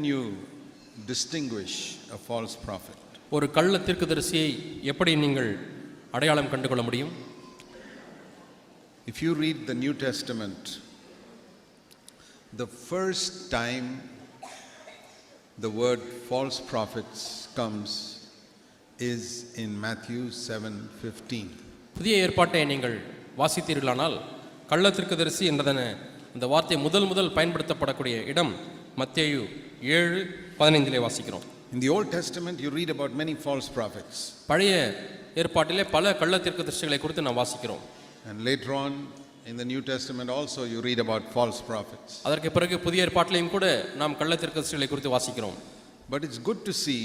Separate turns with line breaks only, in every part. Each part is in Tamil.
can you distinguish a false prophet?
ஒரு கள்ள தீர்க்கதரிசியை எப்படி நீங்கள் அடையாளம் கண்டுகொள்ள முடியும்
If you read the New Testament, the first time the word false prophets comes is in Matthew 7:15.
புதிய ஏற்பாட்டை நீங்கள் வாசித்தீர்களானால் கள்ள தீர்க்கதரிசி என்றதன அந்த வார்த்தை முதல் முதல் பயன்படுத்தப்படக்கூடிய இடம் மத்தேயு ஏழு பதினைந்திலே வாசிக்கிறோம்
In the Old Testament, you read about many false prophets.
பழைய ஏற்பாட்டிலே பல கள்ள தீர்க்கதரிசிகளை குறித்து நாம் வாசிக்கிறோம்
And later on in the New Testament also you read about false prophets.
அதற்கு பிறகு புதிய ஏற்பாட்டிலையும் கூட நாம் கள்ள தீர்க்கதரிசிகளை குறித்து வாசிக்கிறோம்
But it's good to see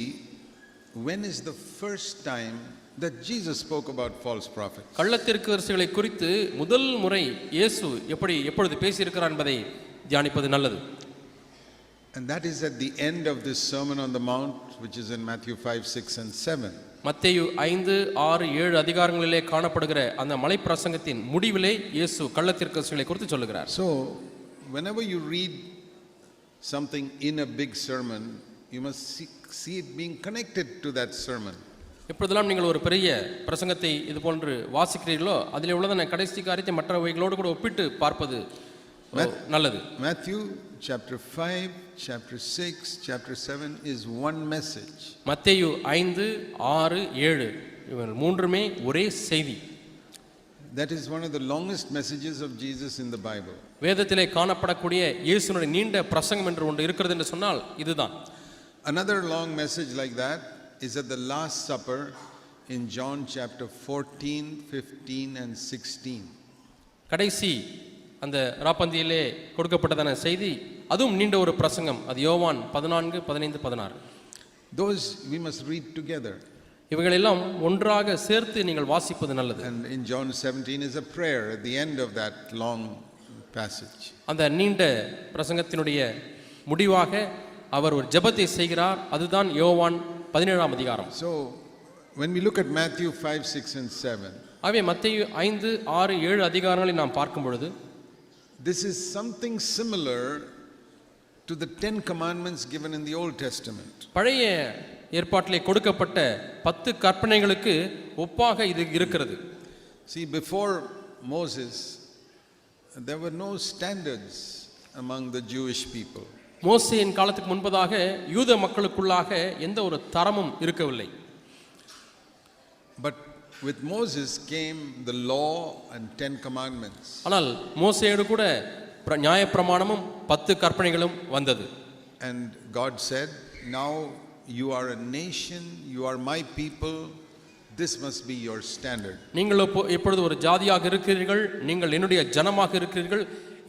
when is the first time that Jesus spoke about false prophets.
கள்ள தீர்க்கதரிசிகளை குறித்து முதல் முறை இயேசு எப்படி எப்பொழுது பேசியிருக்கிறார் என்பதை தியானிப்பது நல்லது
And that is at the end of this Sermon on the Mount, which is in Matthew 5, 6, and 7.
மத்தேயு ஐந்து ஆறு ஏழு அதிகாரங்களிலே காணப்படுகிற அந்த மலை பிரசங்கத்தின் முடிவிலே இயேசு கள்ள தீர்க்கதரிசிகளை குறித்து சொல்லுகிறார்
So, whenever you read something in a big sermon, you must see, see it being connected to that sermon.
எப்பொழுதெல்லாம் நீங்கள் ஒரு பெரிய பிரசங்கத்தை இது போன்று வாசிக்கிறீர்களோ அதில் உள்ளதான கடைசி காரியத்தை மற்றவைகளோடு கூட ஒப்பிட்டு பார்ப்பது நல்லது
Matthew chapter 5, chapter 6, chapter 7 is one message.
மத்தேயு ஐந்து ஆறு ஏழு இவன் மூன்றுமே ஒரே செய்தி
That is one of the longest messages of Jesus in the Bible.
வேதத்திலே காணப்படக்கூடிய இயேசுனுடைய நீண்ட பிரசங்கம் என்று ஒன்று இருக்கிறது என்று சொன்னால் இதுதான்
Another long message like that is at the Last Supper in John chapter 14, 15, and 16.
கடைசி அந்த ராப்பந்தியிலே கொடுக்கப்பட்டதான செய்தி அதுவும் நீண்ட ஒரு பிரசங்கம். அது யோவான் பதினான்கு பதினைந்து பதினாறு.
Those we must read together.
இவைகளெல்லாம் ஒன்றாக சேர்த்து நீங்கள் வாசிப்பது நல்லது.
And in John 17 is a prayer at the end of that long passage.
அந்த நீண்ட பிரசங்கத்தினுடைய முடிவாக அவர் ஒரு ஜெபத்தை செய்கிறார். அதுதான் யோவான் பதினேழாம் அதிகாரம்.
So, when we look at Matthew 5, 6, and 7,
ஆகவே மத்தேயு ஐந்து ஆறு ஏழு அதிகாரங்களை நாம் பார்க்கும் பொழுது
this is something similar to the Ten Commandments given in the Old Testament.
பழைய ஏற்பாட்டிலே கொடுக்கப்பட்ட பத்து கற்பனைகளுக்கு ஒப்பாக இது இருக்கிறது
See, before Moses, there were no standards among the Jewish people.
மோசேயின் காலத்துக்கு முன்பதாக யூத மக்களுக்குள்ளாக எந்த ஒரு தரமும் இருக்கவில்லை
with Moses came the law and Ten Commandments.
ஆனால் மோசேயோடு கூட பிர- நியாயப்பிரமாணமும் பத்து கற்பனைகளும் வந்தது
And God said, Now you are a nation, you are my people, this must be your standard.
நீங்கள் இப்போ- இப்பொழுது ஒரு ஜாதியாக இருக்கிறீர்கள் நீங்கள் என்னுடைய ஜனமாக இருக்கிறீர்கள்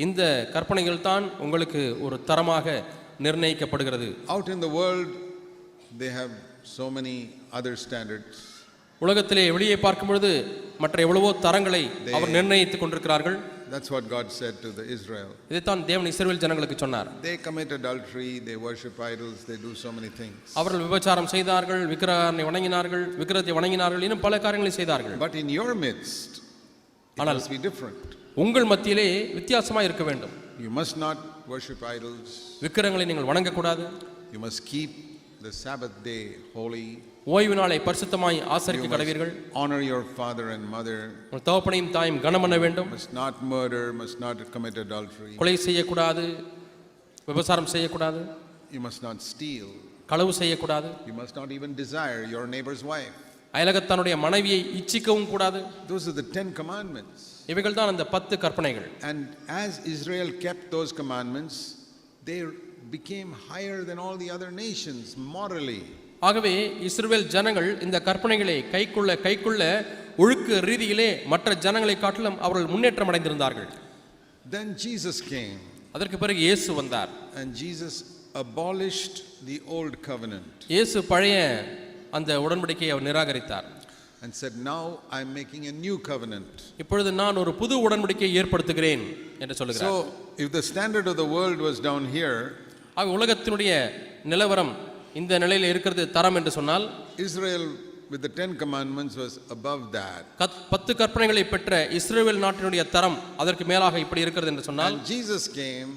இந்த கற்பனைகள் தான் உங்களுக்கு ஒரு தரமாக நிர்ணயிக்கப்படுகிறது
Out in the world, they have so many other standards.
உலகத்திலே வெளியே பார்க்கும் பொழுது மற்ற எவ்வளவோ தரங்களை அவர் நிர்ணயித்துக் கொண்டிருக்கிறார்கள்
That's what God said to the Israel.
இதைத்தான் தேவன் இஸ்ரவேல் ஜனங்களுக்கு சொன்னார்
They commit adultery, they worship idols, they do so many things.
அவர்கள் விபச்சாரம் செய்தார்கள் விக்கிரகனை வணங்கினார்கள் விக்கிரகத்தை வணங்கினார்கள் இன்னும் பல காரியங்களை செய்தார்கள்
But in your midst, it must be different.
உங்கள் மத்தியிலே வித்தியாசமா இருக்க வேண்டும்
You must not worship idols.
விக்கிரகங்களை நீங்கள் வணங்கக்கூடாது
You must keep the Sabbath day holy.
ஓய்வு நாளை பரிசுத்தமாய்
You
ஆசரிக்க கடவீர்கள்
must honor your father and mother.
உங்கள் தகப்பனையும் தாயும் கனம் பண்ண வேண்டும்
Must not murder, must not commit adultery.
கொலை செய்யக்கூடாது விபசாரம் செய்யக்கூடாது
You must not steal.
களவு செய்யக்கூடாது
You must not even desire your neighbor's wife.
அயலகத்தானுடைய மனைவியை இச்சிக்கவும் கூடாது
Those are the Ten Commandments.
இவைகள் தான் அந்த பத்து கற்பனைகள்
And as Israel kept those commandments, they became higher than all the other nations morally.
ஆகவே இஸ்ரவேல் ஜனங்கள் இந்த கற்பனைகளை கைக்குள்ள கைக்குள்ள ஒழுக்க ரீதியிலே மற்ற ஜனங்களை காட்டிலும் அவர்கள் முன்னேற்றம் அடைந்திருந்தார்கள்.
Then Jesus came.
அதற்கு பிறகு இயேசு வந்தார்.
And Jesus abolished the old covenant.
இயேசு பழைய அந்த உடன்படிக்கையை அவர் நிராகரித்தார்.
And said, Now I'm making a new covenant.
இப்பொழுது நான் ஒரு புது உடன்படிக்கையை ஏற்படுத்துகிறேன் என்று சொல்லுகிறார்.
So, if the standard of the world was down here,
உலகத்தினுடைய நிலவரம் இந்த நிலையில் இருக்கிறது தரம் என்று சொன்னால்
Israel with the Ten Commandments was above that.
கத்- பத்து கற்பனைகளை பெற்ற இஸ்ரேல் நாட்டினுடைய தரம் அதற்கு மேலாக இப்படி இருக்கிறது என்று சொன்னால்
Jesus came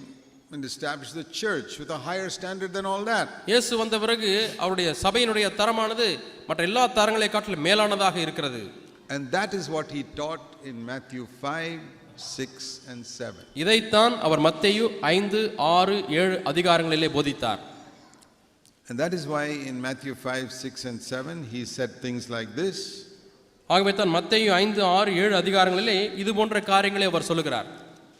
and established the church with a higher standard than all that.
இயேசு வந்த பிறகு அவருடைய சபையினுடைய தரமானது மற்ற எல்லா தரங்களை காட்டிலும் மேலானதாக இருக்கிறது
And that is what he taught in Matthew 5, 6, and 7.
இதைத்தான் அவர் மத்தேயு ஐந்து ஆறு ஏழு அதிகாரங்களிலே போதித்தார்
And that is why in Matthew 5, 6, and 7, he said things like this
ஆகவே தான் மத்தேயு ஐந்து ஆறு ஏழு அதிகாரங்களிலே இது போன்ற காரியங்களை அவர் சொல்லுகிறார்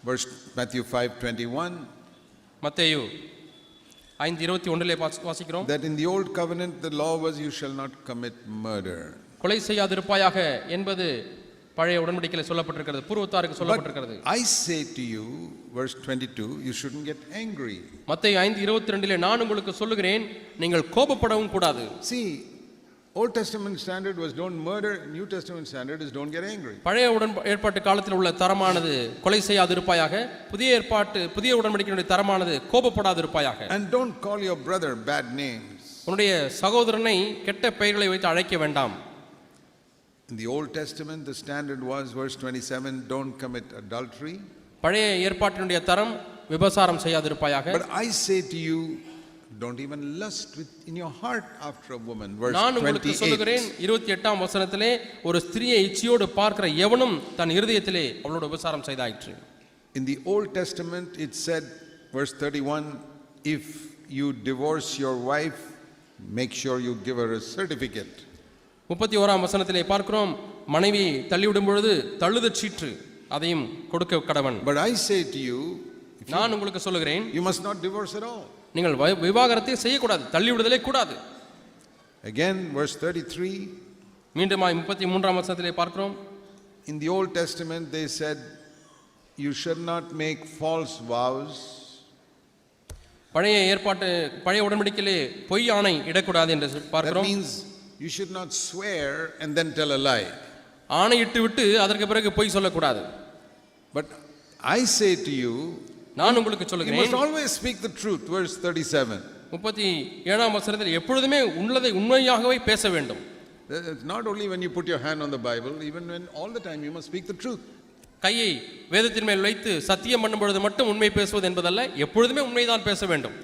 verse Matthew 5, 21
மத்தேயு ஐந்து இருபத்தி ஒன்றிலே வாசி- வாசிக்கிறோம்
that in the old covenant the law was, You shall not commit murder.
கொலை செய்யாதிருப்பாயாக என்பது பழைய உடன்படிக்கையில் சொல்லப்பட்டிருக்கிறது பூர்வத்தாருக்கு சொல்லப்பட்டிருக்கிறது
I say to you, verse 22, you shouldn't get angry.
மத்தேயு ஐந்து இருபத்தி ரெண்டிலே நான் உங்களுக்கு சொல்லுகிறேன் நீங்கள் கோபப்படவும் கூடாது
See, Old Testament standard was don't murder, New Testament standard is don't get angry.
பழைய உடன் ஏற்பாட்டு காலத்தில் உள்ள தரமானது கொலை செய்யாதிருப்பாயாக புதிய ஏற்பாட்டு புதிய உடன்படிக்கையினுடைய தரமானது கோபப்படாதிருப்பாயாக
And don't call your brother bad names.
உன்னுடைய சகோதரனை கெட்ட பெயர்களை வைத்து அழைக்க வேண்டாம்
In the Old Testament, the standard was, verse 27, don't commit adultery.
பழைய ஏற்பாட்டினுடைய தரம் விபசாரம் செய்யாதிருப்பாயாக
But I say to you, don't even lust with, in your heart after a woman. Verse
நான் உங்களுக்கு சொல்லுகிறேன்
28.
இருபத்தி எட்டாம் வசனத்திலே ஒரு ஸ்திரியை இச்சையோடு பார்க்கிற எவனும் தன் இருதயத்திலே அவளோட விபசாரம் செய்தாயிற்று
In the Old Testament, it said, verse 31, if you divorce your wife, make sure you give her a certificate.
முப்பத்தி ஓராம் வசனத்திலே பார்க்கிறோம் மனைவி தள்ளிவிடும் பொழுது தள்ளுதற் சீற்று அதையும் கொடுக்க கடவன்.
But I say to you,
நான் உங்களுக்கு சொல்லுகிறேன்
you must not divorce at all.
நீங்கள் விவாகரத்தை செய்யக்கூடாது தள்ளிவிடுதலே கூடாது.
Again, verse 33,
மீண்டுமாய் முப்பத்தி மூன்றாம் வசனத்திலே பார்க்கிறோம்.
In the Old Testament, they said, you should not make false vows.
பழைய ஏற்பாட்டு பழைய உடன்படிக்கையிலே பொய் ஆணை இடக்கூடாது என்று பார்க்கிறோம்.
means you should not swear and then tell a lie.
ஆணையிட்டு விட்டு அதற்கு பிறகு பொய் சொல்லக்கூடாது
But I say to you,
நான் உங்களுக்கு சொல்லுகிறேன்
must always speak the truth. Verse 37.
முப்பத்தி ஏழாம் வசனத்தில் எப்பொழுதுமே உள்ளதை உண்மையாகவே பேச வேண்டும்
not only when you put your hand on the Bible, even when all the time you must speak the truth.
கையை வேதத்தின் மேல் வைத்து சத்தியம் பண்ணும் பொழுது மட்டும் உண்மை பேசுவது என்பதல்ல எப்பொழுதுமே உண்மைதான் பேச வேண்டும்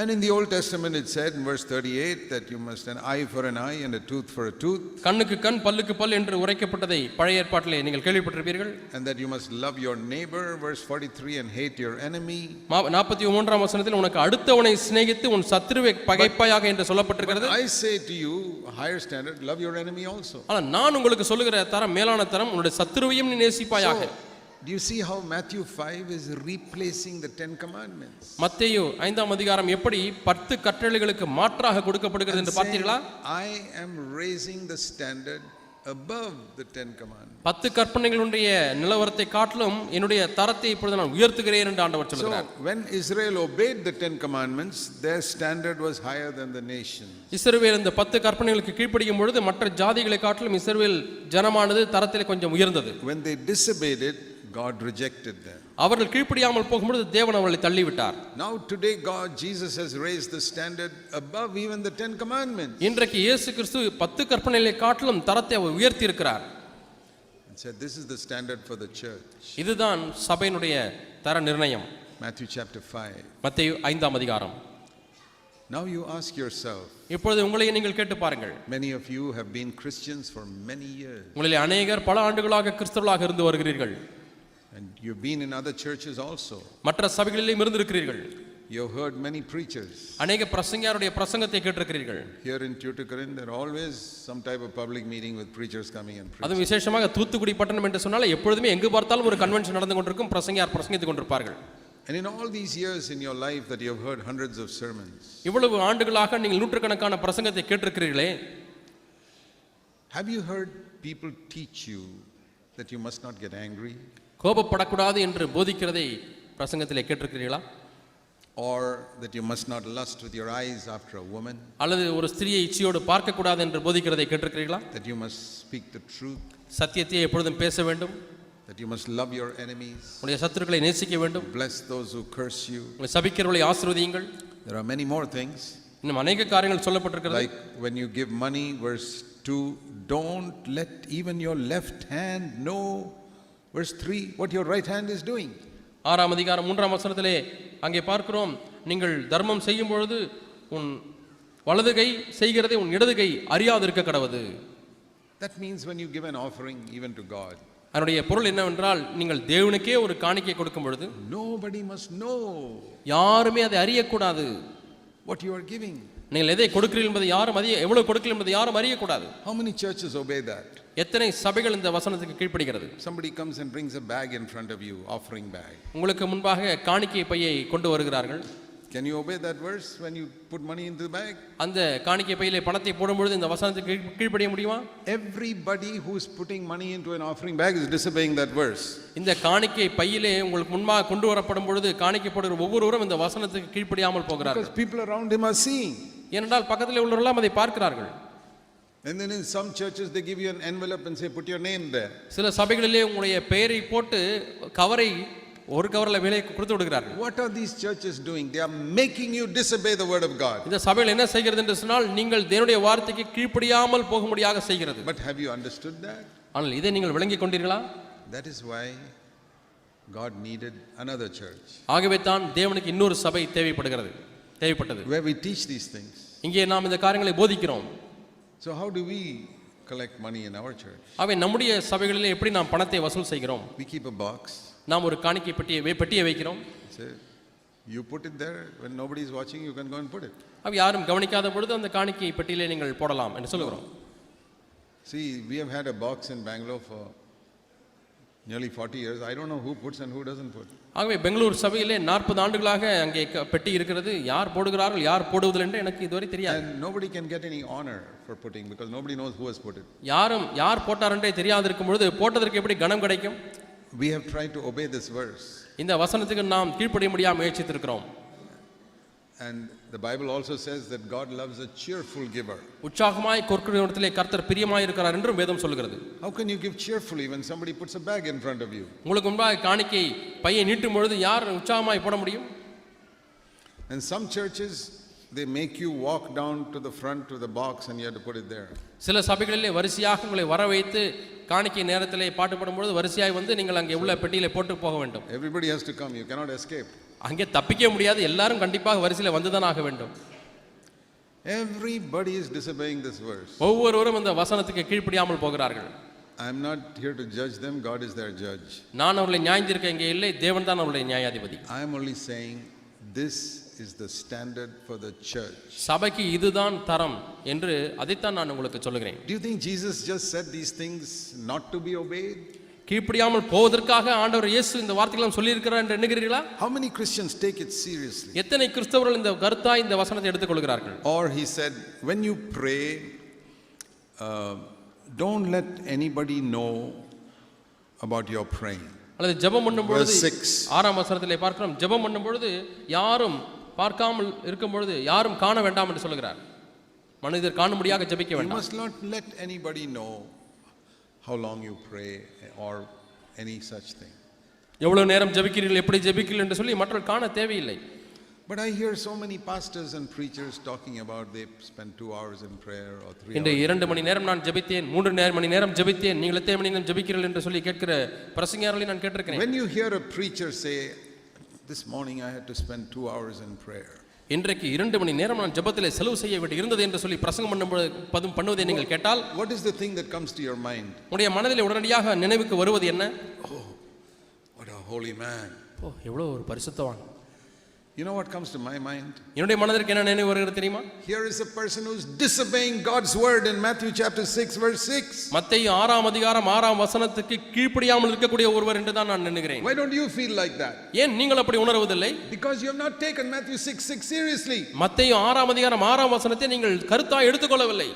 And in the Old Testament, it said in verse 38 that you must an eye for an eye and a tooth for a tooth,
கண்ணுக்கு கண் பல்லுக்கு பல் என்று உரைக்கப்பட்டதை பழைய ஏற்பாட்டிலே நீங்கள் கேள்விப்பட்டிருப்பீர்கள்
and that you must love your neighbor, verse 43, and hate your enemy.
நாற்பத்தி மூன்றாம் வசனத்தில் உனக்கு அடுத்தவனை சிநேகித்து உன் சத்துருவை பகைப்பாயாக என்று சொல்லப்பட்டிருக்கிறது
I say to you, higher standard, love your enemy also.
ஆனால் நான் உங்களுக்கு சொல்லுகிற தரம் மேலான தரம் உன்னுடைய சத்துருவையும் நீ நேசிப்பாயாக
So, do you see how Matthew 5 is replacing the Ten Commandments?
மத்தேயு ஐந்தாம் அதிகாரம் எப்படி பத்து கட்டளைகளுக்கு மாற்றாக கொடுக்கப்படுகிறது என்று பார்த்தீர்களா
I am raising the standard above the Ten Commandments.
பத்து கற்பனைகளுடைய நிலவரத்தை காட்டிலும் என்னுடைய தரத்தை இப்பொழுது நான் உயர்த்துகிறேன் என்று ஆண்டவர்
So,
சொல்கிறார்
when Israel obeyed the Ten Commandments, their standard was higher than the nation.
இஸ்ரவேல் இந்த பத்து கற்பனைகளுக்கு கீழ்ப்படியும் பொழுது மற்ற ஜாதிகளை காட்டிலும் இஸ்ரவேல் ஜனமானது தரத்திலே கொஞ்சம் உயர்ந்தது
When they disobeyed it, God rejected them.
அவர்கள் கீழ்ப்படியாமல் போகும்பொழுது தேவன் அவர்களை தள்ளிவிட்டார்
Now, today, God, Jesus has raised the standard above even the Ten Commandments
இன்றைக்கு இயேசு கிறிஸ்து பத்து கற்பனைகளை காட்டிலும் தரத்தை அவர் உயர்த்தி இருக்கிறார்
and said, This is the standard for the church.
இதுதான் சபையினுடைய தர நிர்ணயம்
Matthew chapter 5.
மத்தேயு ஐந்தாம் அதிகாரம்
Now, you ask yourself,
இப்பொழுது உங்களையே நீங்கள் கேட்டு பாருங்கள்
many of you have been Christians for many years,
உங்களில் அநேகர் பல ஆண்டுகளாக கிறிஸ்தவர்களாக இருந்து வருகிறீர்கள்
you've been in other churches also.
மற்ற சபைகளிலேயும் இருந்திருக்கிறீர்கள்
You've heard many preachers.
அநேக பிரசங்கியாருடைய பிரசங்கத்தை கேட்டிருக்கிறீர்கள்
Here in Tuticorin, there are always some type of public meeting with preachers coming and preaching.
அதுவும் விசேஷமாக தூத்துக்குடி பட்டணம் என்று சொன்னால் எப்பொழுதுமே எங்கு பார்த்தாலும் ஒரு கன்வென்ஷன் நடந்து கொண்டிருக்கும் பிரசங்கியார் பிரசங்கித்துக் கொண்டிருப்பார்கள்
And in all these years in your life that you have heard hundreds of sermons,
இவ்வளவு ஆண்டுகளாக நீங்கள் நூற்றுக்கணக்கான பிரசங்கத்தை கேட்டிருக்கிறீர்களே
have you heard people teach you that you must not get angry?
கோபப்படக்கூடாது என்று போதிக்கிறதை பிரசங்கத்திலே கேட்டிருக்கிறீர்களா
Or that you must not lust with your eyes after a woman?
அல்லது ஒரு ஸ்திரியை இச்சையோடு பார்க்கக்கூடாது என்று போதிக்கிறதை கேட்டிருக்கிறீர்களா
That you must speak the truth?
சத்தியத்தை எப்பொழுதும் பேச வேண்டும்
That you must love your enemies?
உங்களுடைய சத்துருக்களை நேசிக்க வேண்டும்
Bless those who curse you?
உங்களை சபிக்கிறவர்களை ஆசீர்வதியுங்கள்
There are many more things.
இன்னும் அநேக காரியங்கள் சொல்லப்பட்டிருக்கிறது
Like when you give money, verse 2, don't let even your left hand know, verse 3, what your right hand is doing.
ஆறாம் அதிகாரம் மூன்றாம் வசனத்திலே அங்கே பார்க்கிறோம் நீங்கள் தர்மம் செய்யும் பொழுது உன் வலது கை செய்கிறதை உன் இடது கை அறியாதிருக்க கடவுது
That means when you give an offering even to God,
அதனுடைய பொருள் என்னவென்றால் நீங்கள் தேவனுக்கே ஒரு காணிக்கை கொடுக்கும் பொழுது
nobody must know
யாருமே அதை அறியக்கூடாது
what you are giving.
நீங்கள் எதை கொடுக்கிறீர்கள் என்பதை யாரும் அறிய எவ்வளவு கொடுக்கிறீர்கள் என்பதை யாரும் அறியக்கூடாது
How many churches obey that?
எத்தனை சபைகள் இந்த வசனத்துக்கு கீழ்ப்படுகிறது
Somebody comes and brings a bag in front of you, offering bag.
உங்களுக்கு முன்பாக காணிக்கை பையை கொண்டு வருகிறார்கள்
Can you obey that verse when you put money into the bag?
அந்த காணிக்கை பையிலே பணத்தை போடும்பொழுது இந்த வசனத்துக்கு கீழ்- கீழ்ப்படிய முடியுமா
Everybody who's putting money into an offering bag is disobeying that verse.
இந்த காணிக்கை பையிலே உங்களுக்கு முன்பாக கொண்டு வரப்படும் பொழுது காணிக்கை போடுகிற ஒவ்வொருவரும் இந்த வசனத்துக்கு கீழ்ப்படியாமல் போகிறார்கள்
Because people around him are seeing.
ஏனென்றால் பக்கத்தில் உள்ளவரெல்லாம் அதை பார்க்கிறார்கள்
And then in some churches, they give you an envelope and say, put your name there.
சில சபைகளிலே உங்களுடைய பெயரை போட்டு கவரை ஒரு கவரில் விலை கொடுத்து விடுகிறார்கள்
What are these churches doing? They are making you disobey the word of God.
இந்த சபையில் என்ன செய்கிறது என்று சொன்னால் நீங்கள் தேவனுடைய வார்த்தைக்கு கீழ்ப்படியாமல் போகும்படியாக செய்கிறது
But have you understood that?
ஆனால் இதை நீங்கள் விளங்கிக் கொண்டீர்களா
That is why God needed another church
ஆகவே தான் தேவனுக்கு இன்னொரு சபை தேவைப்படுகிறது தேவைப்பட்டது
where we teach these things.
இங்கே நாம் இந்த காரியங்களை போதிக்கிறோம்
So, how do we collect money in our church?
ஆகவே நம்முடைய சபைகளிலே எப்படி நாம் பணத்தை வசூல் செய்கிறோம்
We keep a box.
நாம் ஒரு காணிக்கை பெட்டியை பெட்டியை வைக்கிறோம்
you put it there. When nobody is watching, you can go and put it.
அவ யாரும் கவனிக்காத பொழுது அந்த காணிக்கை பெட்டியிலே நீங்கள் போடலாம் என்று சொல்லுகிறோம்
See, we have had a box in Bangalore for nearly 40 years. I don't know who puts and who doesn't put.
ஆகவே பெங்களூர் சபையிலே நாற்பது ஆண்டுகளாக அங்கே பெட்டி இருக்கிறது யார் போடுகிறார்கள் யார் போடுவதில்லை என்று எனக்கு இதுவரை தெரியாது
nobody can get any honor for putting because nobody knows who has put it.
யாரும் யார் போட்டார் என்றே தெரியாது இருக்கும் பொழுது போட்டதற்கு எப்படி கனம் கிடைக்கும்
We have tried to obey this verse.
இந்த வசனத்துக்கு நாம் கீழ்ப்படிய முடியாமல் முயற்சித்திருக்கிறோம்
And the Bible also says that God loves a cheerful giver.
உற்சாகமாய் கொற்கிறத்திலே கர்த்தர் பிரியமாய் இருக்கிறார் என்றும் வேதம் சொல்கிறது
How can you give cheerfully when somebody puts a bag in front of you?
உங்களுக்கு முன்பாக காணிக்கை பையை நீட்டும் பொழுது யார் உற்சாகமாய் போட முடியும்
And some churches, they make you walk down to the front to the box and you have to put it there.
சில சபைகளிலே வரிசையாக உங்களை வர வைத்து காணிக்கை நேரத்திலே பாட்டு பாடும்பொழுது வரிசையாய் வந்து நீங்கள் அங்கே உள்ள பெட்டியிலே போட்டு போக வேண்டும்
Everybody has to come, you cannot escape.
அங்கே தப்பிக்க முடியாது எல்லாரும் கண்டிப்பாக வரிசையில் வந்துதான் ஆக வேண்டும்
Everybody is disobeying this verse.
ஒவ்வொருவரும் இந்த வசனத்துக்கு கீழ்ப்படியாமல் போகிறார்கள்
I'm not here to judge them, God is their judge.
நான் அவர்களை நியாயந்திருக்க இங்கே இல்லை தேவன் தான் அவருடைய நியாயாதிபதி
I am only saying this is the standard for the church.
சபைக்கு இதுதான் தரம் என்று அதைத்தான் நான் உங்களுக்கு சொல்லுகிறேன்
Do you think Jesus just said these things not to be obeyed?
கீழ்ப்படியாமல் போவதற்காக ஆண்டவர் இயேசு இந்த வார்த்தைகளும் சொல்லியிருக்கிறார் என்று எண்ணுகிறீர்களா
How many Christians take it seriously?
எத்தனை கிறிஸ்தவர்கள் இந்த கருத்தா இந்த வசனத்தை எடுத்துக்கொள்கிறார்கள்
Or he said, when you pray, uh, don't let anybody know about your praying.
அல்லது ஜெபம் பண்ணும் பொழுது
Verse 6.
ஆறாம் வசனத்திலே பார்க்கிறோம் ஜெபம் பண்ணும் பொழுது யாரும் பார்க்காமல் இருக்கும் பொழுது யாரும் காண வேண்டாம் என்று சொல்லுகிறார் மனிதர் காணும்படியாக ஜெபிக்க
You
வேண்டாம்
must not let anybody know how long you pray or any such thing.
எவ்வளவு நேரம் ஜெபிக்கிறீர்கள் எப்படி ஜெபிக்கிறீர்கள் என்று சொல்லி மற்றவர்கள் காண தேவையில்லை
But I hear so many pastors and preachers talking about they spend two hours in prayer or three
இன்று
hours.
இரண்டு மணி நேரம் நான் ஜெபித்தேன் மூன்று நேரம் மணி நேரம் ஜெபித்தேன் நீங்கள் எத்தனை மணி நேரம் ஜெபிக்கிறீர்கள் என்று சொல்லி கேட்கிற பிரசங்கியாரர்களை நான் கேட்டிருக்கிறேன்
When you hear a preacher say, This morning I had to spend two hours in prayer.
இன்றைக்கு இரண்டு மணி நேரம் நான் ஜெபத்திலே செலவு செய்ய வேண்டி இருந்தது என்று சொல்லி பிரசங்கம் பண்ணும் பண்ணுவதை நீங்கள் கேட்டால்
What is the thing that comes to your mind?
உங்களுடைய மனதில் உடனடியாக நினைவுக்கு வருவது என்ன
What a holy man.
Oh எவ்வளோ ஒரு பரிசுத்தவான்
You know what comes to my mind?
என்னுடைய மனதிற்கு என்ன நினைவு வருகிறது தெரியுமா
Here is a person who's disobeying God's word in Matthew chapter 6, verse 6.
மத்தேயு ஆறாம் அதிகாரம் ஆறாம் வசனத்துக்கு கீழ்ப்படியாமல் இருக்கக்கூடிய ஒருவர் என்று தான் நான் நினைக்கிறேன்
Why don't you feel like that?
ஏன் நீங்கள் அப்படி உணர்வதில்லை
Because you have not taken Matthew 6 6 seriously.
மத்தேயு ஆறாம் அதிகாரம் ஆறாம் வசனத்தை நீங்கள் கருத்தாய் எடுத்துக்கொள்ளவில்லை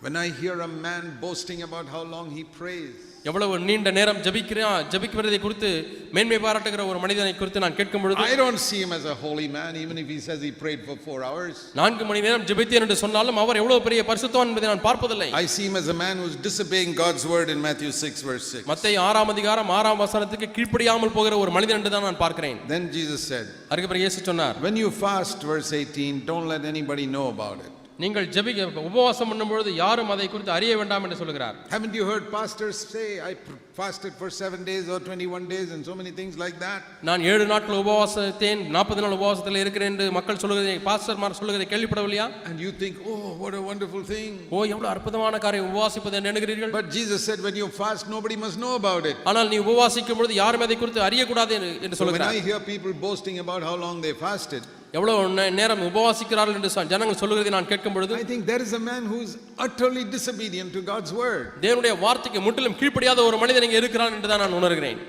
When I hear a man boasting about how long he prays,
எவ்வளவு நீண்ட நேரம் ஜபிக்கிறான் ஜபிக்கிறதை குறித்து மேன்மை பாராட்டுகிற ஒரு மனிதனை குறித்து நான் கேட்கும் பொழுது
I don't see him as a holy man, even if he says he prayed for four hours.
நான்கு மணி நேரம் ஜெபித்தேன் என்று சொன்னாலும் அவர் எவ்வளவு பெரிய பரிசுத்தவான் என்பதை நான் பார்ப்பதில்லை
I see him as a man who's disobeying God's word in Matthew 6, verse 6.
மத்தேயு ஆறாம் அதிகாரம் ஆறாம் வசனத்துக்கு கீழ்ப்படியாமல் போகிற ஒரு மனிதன் என்று தான் நான் பார்க்கிறேன்
Then Jesus said,
அதுக்கு பிறகு இயேசு சொன்னார்
When you fast, verse 18, don't let anybody know about it.
நீங்கள் ஜெபிக்க உபவாசம் பண்ணும்பொழுது யாரும் அதை குறித்து அறிய வேண்டாம் என்று சொல்கிறார்
Haven't you heard pastors say, I fasted for seven days or 21 days and so many things like that?
நான் ஏழு நாட்கள் உபவாசத்தேன் நாற்பது நாள் உபவாசத்தில் இருக்கிறேன் என்று மக்கள் சொல்லுவதை பாஸ்டர்மார் சொல்லுவதை கேள்விப்படவில்லையா
And you think, oh, what a wonderful thing.
ஓ எவ்வளவு அற்புதமான காரியம் உபவாசிப்பது என்று எண்ணுகிறீர்கள்
But Jesus said, when you fast, nobody must know about it.
ஆனால் நீ உபவாசிக்கும் பொழுது யாரும் அதை குறித்து அறியக்கூடாது என்று- என்று
So when I hear people boasting about how long they fasted,
எவ்வளவு நேரம் உபவாசிக்கிறார்கள் என்று ஜனங்கள் சொல்லுகிறதை நான் கேட்கும் பொழுது
I think there is a man who is utterly disobedient to God's word.
தேவனுடைய வார்த்தைக்கு முற்றிலும் கீழ்ப்படியாத ஒரு மனிதன் இங்கே இருக்கிறான் என்று தான் நான் உணர்கிறேன்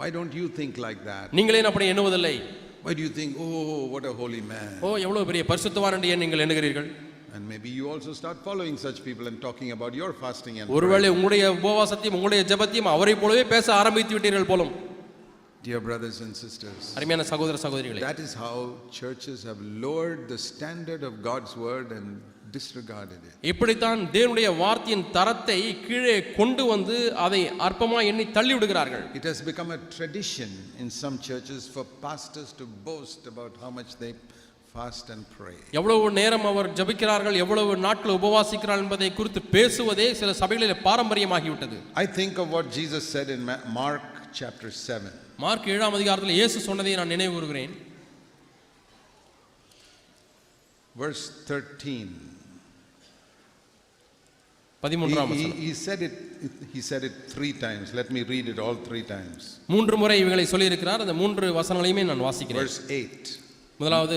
Why don't you think like that?
நீங்களே அப்படி எண்ணுவதில்லை
Why do you think, oh, what a holy man?
ஓ எவ்வளவு பெரிய பரிசுத்தவான் என்று ஏன் நீங்கள் எண்ணுகிறீர்கள்
And maybe you also start following such people and talking about your fasting and.
ஒருவேளை உங்களுடைய உபவாசத்தையும் உங்களுடைய ஜெபத்தையும் அவரை போலவே பேச ஆரம்பித்து விட்டீர்கள் போலும்
Dear brothers and sisters,
அருமையான சகோதர சகோதரிகளே
that is how churches have lowered the standard of God's word and disregarded it.
இப்படித்தான் தேவனுடைய வார்த்தையின் தரத்தை கீழே கொண்டு வந்து அதை அற்பமா எண்ணி தள்ளி விடுகிறார்கள்
It has become a tradition in some churches for pastors to boast about how much they fast and pray.
எவ்வளவு நேரம் அவர் ஜெபிக்கிறார்கள் எவ்வளவு நாட்கள் உபவாசிக்கிறார்கள் என்பதை குறித்து பேசுவதே சில சபைகளில் பாரம்பரியமாகிவிட்டது
I think of what Jesus said in Ma- Mark chapter 7.
Mark ஏழாம் அதிகாரத்தில் இயேசு சொன்னதை நான் நினைவு கூறுகிறேன்
Verse 13. He,
பதிமூன்றாம்
he- said it, he said it three times. Let me read it all three times.
மூன்று முறை இவைகளை சொல்லியிருக்கிறார் அந்த மூன்று வசனங்களையுமே நான் வாசிக்கிறேன்
Verse 8.
முதலாவது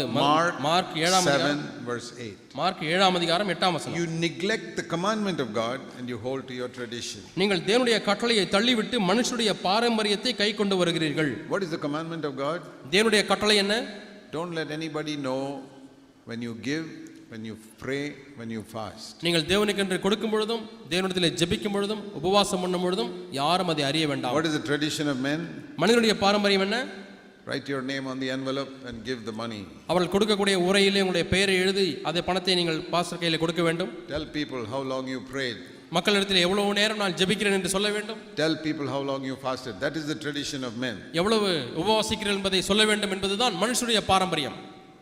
மார்க் ஏழாம்
7,
அதிகாரம்
verse 8.
மார்க் ஏழாம் அதிகாரம் எட்டாம் வசனம்
You neglect the commandment of God and you hold to your tradition.
நீங்கள் தேவனுடைய கட்டளையை தள்ளிவிட்டு மனுஷனுடைய பாரம்பரியத்தை கை கொண்டு வருகிறீர்கள்
What is the commandment of God?
தேவனுடைய கட்டளை என்ன
Don't let anybody know when you give, when you pray, when you fast.
நீங்கள் தேவனுக்கென்று கொடுக்கும் பொழுதும் தேவனிடத்தில் ஜெபிக்கும் பொழுதும் உபவாசம் பண்ணும் பொழுதும் யாரும் அதை அறிய வேண்டாம்
What is the tradition of men?
மனிதனுடைய பாரம்பரியம் என்ன
Write your name on the envelope and give the money.
அவர்கள் கொடுக்கக்கூடிய உரையிலே உங்களுடைய பெயரை எழுதி அதை பணத்தை நீங்கள் பாஸ்டர் கையில் கொடுக்க வேண்டும்
Tell people how long you prayed.
மக்களிடத்தில் எவ்வளவு நேரம் நான் ஜெபிக்கிறேன் என்று சொல்ல வேண்டும்
Tell people how long you fasted. That is the tradition of men.
எவ்வளவு உபவாசிக்கிறேன் என்பதை சொல்ல வேண்டும் என்பதுதான் மனுஷனுடைய பாரம்பரியம்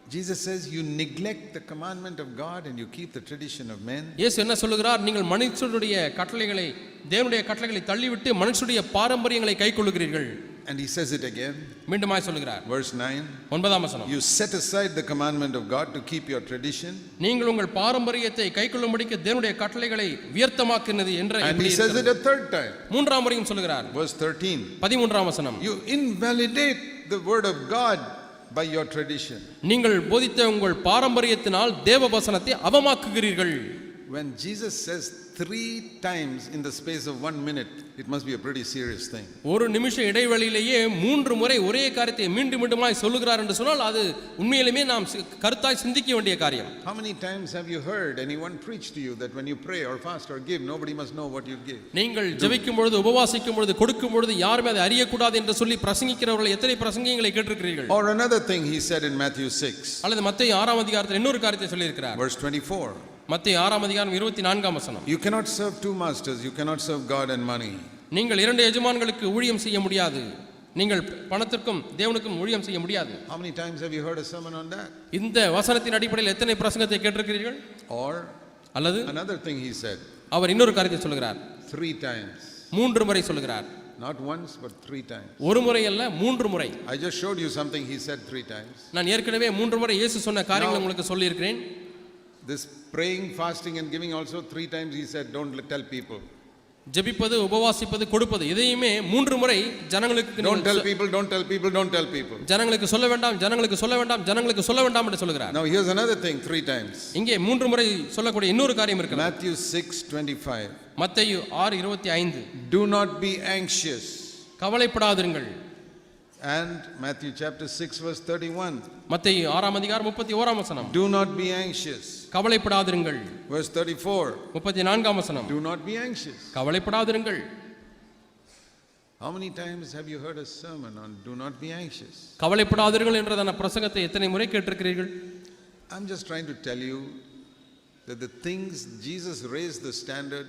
Jesus says you neglect the commandment of God and you keep the tradition of men.
இயேசு என்ன சொல்லுகிறார் நீங்கள் மனுஷனுடைய கட்டளைகளை தேவனுடைய கட்டளைகளை தள்ளிவிட்டு மனுஷனுடைய பாரம்பரியங்களை கைக்கொள்ளுகிறீர்கள்
And he says it again,
மீண்டுமாய் சொல்லுகிறார்
verse 9.
ஒன்பதாம் வசனம்
You set aside the commandment of God to keep your tradition.
நீங்கள் உங்கள் பாரம்பரியத்தை கைக்கொள்ளும்படிக்கு தேவனுடைய கட்டளைகளை வியர்த்தமாக்கினது என்று
And he says it
இருக்கிறது?
a third time,
மூன்றாம் முறையும் சொல்லுகிறார்
verse 13.
பதிமூன்றாம் வசனம்
You invalidate the word of God by your tradition.
நீங்கள் போதித்த உங்கள் பாரம்பரியத்தினால் தேவ வசனத்தை அவமாக்குகிறீர்கள்
When Jesus says three times in the space of one minute, it must be a pretty serious thing.
ஒரு நிமிஷ இடைவெளியிலேயே மூன்று முறை ஒரே காரியத்தை மீண்டும் மீண்டுமாய் சொல்லுகிறார் என்று சொன்னால் அது உண்மையிலுமே நாம் கருத்தாய் சிந்திக்க வேண்டிய காரியம்
How many times have you heard anyone preach to you that when you pray or fast or give, nobody must know what you give?
நீங்கள் ஜெபிக்கும் பொழுது உபவாசிக்கும் பொழுது கொடுக்கும் பொழுது யாருமே அதை அறியக்கூடாது என்று சொல்லி பிரசங்கிக்கிறவர்கள் எத்தனை பிரசங்கியங்களை கேட்டிருக்கிறீர்கள்
Or another thing he said in Matthew 6,
அல்லது மத்திய ஆறாம் அதிகாரத்தில் இன்னொரு காரியத்தை சொல்லியிருக்கிறார்
verse 24.
மத்திய ஆறாம் அதிகாரம் இருபத்தி நான்காம் வசனம்
You cannot serve two masters, you cannot serve God and money.
நீங்கள் இரண்டு எஜமான்களுக்கு ஊழியம் செய்ய முடியாது நீங்கள் பணத்திற்கும் தேவனுக்கும் ஊழியம் செய்ய முடியாது
How many times have you heard a sermon on that?
இந்த வசனத்தின் அடிப்படையில் எத்தனை பிரசங்கத்தை கேட்டிருக்கிறீர்கள்
Or
அல்லது
another thing he said,
அவர் இன்னொரு காரியத்தை சொல்லுகிறார்
three times.
மூன்று முறை சொல்லுகிறார்
Not once, but three times.
ஒரு முறை அல்ல மூன்று முறை
I just showed you something he said three times.
நான் ஏற்கனவே மூன்று முறை இயேசு சொன்ன காரியங்களை உங்களுக்கு சொல்லியிருக்கிறேன்
This praying, fasting, and giving also three times he said, Don't let- tell people.
ஜெபிப்பது உபவாசிப்பது கொடுப்பது இதையுமே மூன்று முறை ஜனங்களுக்கு
tell
சொ-
people, don't tell people, don't tell people.
ஜனங்களுக்கு சொல்ல வேண்டாம் ஜனங்களுக்கு சொல்ல வேண்டாம் ஜனங்களுக்கு சொல்ல வேண்டாம் என்று சொல்லுகிறார்
Now here's another thing, three times.
இங்கே மூன்று முறை சொல்லக்கூடிய இன்னொரு காரியம் இருக்கிறது
Matthew 6 25.
மத்தேயு ஆறு இருபத்தி ஐந்து
Do not be anxious.
கவலைப்படாதிருங்கள்
And Matthew chapter 6, verse 31.
மத்தேயு ஆறாம் அதிகாரம் முப்பத்தி ஓராம் வசனம்
Do not be anxious.
கவலைப்படாதிருங்கள்
Verse 34.
முப்பத்தி நான்காம் வசனம்
Do not be anxious.
கவலைப்படாதிருங்கள்
How many times have you heard a sermon on do not be anxious?
கவலைப்படாதிருங்கள் என்றதான பிரசங்கத்தை எத்தனை முறை கேட்டிருக்கிறீர்கள்
I'm just trying to tell you that the things Jesus raised the standard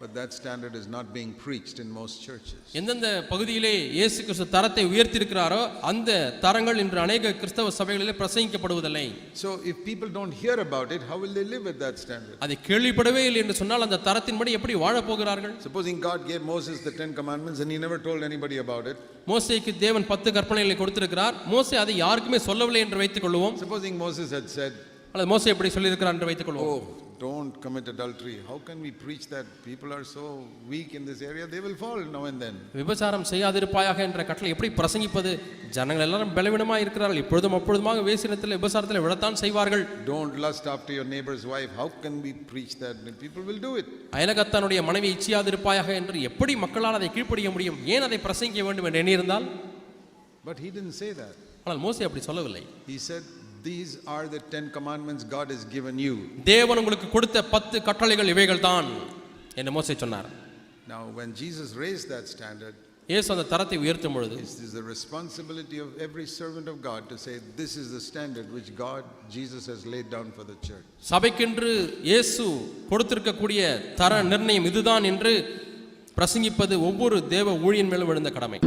But that standard is not being preached in most churches.
எந்தெந்த பகுதியிலே இயேசு கிறிஸ்து தரத்தை உயர்த்தியிருக்கிறாரோ அந்த தரங்கள் இன்று அநேக கிறிஸ்தவ சபைகளிலே பிரசங்கிக்கப்படுவதில்லை
So if people don't hear about it, how will they live with that standard?
அதை கேள்விப்படவே இல்லை என்று சொன்னால் அந்த தரத்தின்படி எப்படி வாழப் போகிறார்கள்
Supposing God gave Moses the Ten Commandments and he never told anybody about it.
மோசேக்கு தேவன் பத்து கற்பனைகளை கொடுத்திருக்கிறார் மோசே அதை யாருக்குமே சொல்லவில்லை என்று வைத்துக் கொள்வோம்
Supposing Moses had said,
அல்லது மோசே எப்படி சொல்லியிருக்கிறார் என்று வைத்துக் கொள்வோம்
Oh, don't commit adultery. How can we preach that? People are so weak in this area, they will fall now and then.
விபச்சாரம் செய்யாதிருப்பாயாக என்ற கட்டளை எப்படி பிரசங்கிப்பது ஜனங்கள் எல்லாரும் பலவீனமாக இருக்கிறார்கள் இப்பொழுதும் அப்பொழுதுமாக வேசினத்தில் விபச்சாரத்தில் விழத்தான் செய்வார்கள்
Don't lust after your neighbor's wife. How can we preach that? People will do it.
அயலகத்தானுடைய மனைவி இச்சியாதிருப்பாயாக என்று எப்படி மக்களால் அதை கீழ்ப்படிய முடியும் ஏன் அதை பிரசங்கிக்க வேண்டும் என்று எண்ணியிருந்தால்
But he didn't say that.
ஆனால் மோசே அப்படி சொல்லவில்லை
He said, These are the Ten Commandments God has given you.
தேவன் உங்களுக்கு கொடுத்த பத்து கட்டளைகள் இவைகள் தான் என்று மோசே சொன்னார்
Now, when Jesus raised that standard,
இயேசு அந்த தரத்தை உயர்த்தும் பொழுது
it is the responsibility of every servant of God to say, This is the standard which God, Jesus, has laid down for the church.
சபைக்கென்று இயேசு கொடுத்திருக்கக்கூடிய தர நிர்ணயம் இதுதான் என்று பிரசங்கிப்பது ஒவ்வொரு தேவ ஊழியன் மேலும் விழுந்த கடமை